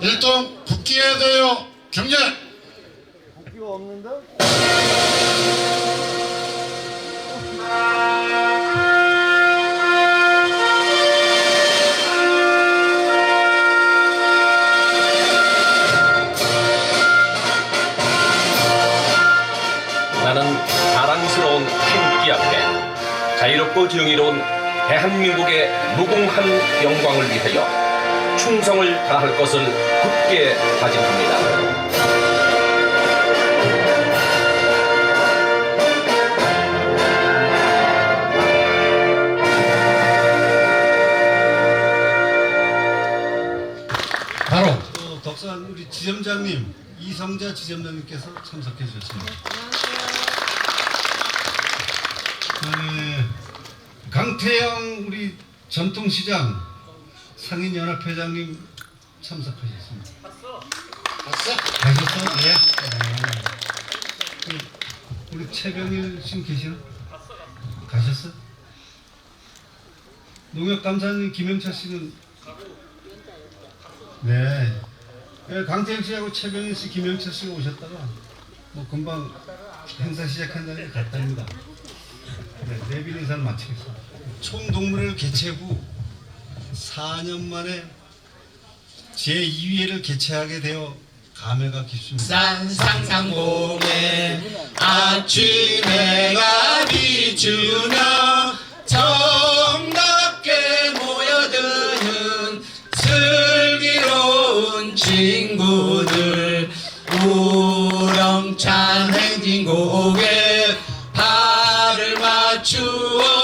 일동 복귀해야 돼요. 경례. 복귀가 없는데? 나는 자랑스러운 태극기 앞에 자유롭고 정의로운 대한민국의 무궁한 영광을 위하여 충성을 다할 것을 굳게 다짐합니다. 바로 또 덕산 우리 지점장님 이성자 지점장님께서 참석해 주셨습니다. 네, 강태영 우리 전통시장 상인연합회장님 참석하셨습니다. 갔어? 가셨어? 예. 네. 우리 최병일 지금 계시나? 가셨어? 농협 감사님 김영철 씨는 네. 예, 강태영 씨하고 최병일 씨, 김영철 씨가 오셨다가 뭐 금방 행사 시작한다는 게 갔답니다. 네, 내빈 인사를 마치겠습니다. 총동문회를 개최 후 4년 만에 제2회를 개최하게 되어 감회가 깊습니다. 산상상공에 아침해가 비추며 정답게 모여드는 슬기로운 친구들 우렁찬 행진곡에 발을 맞추어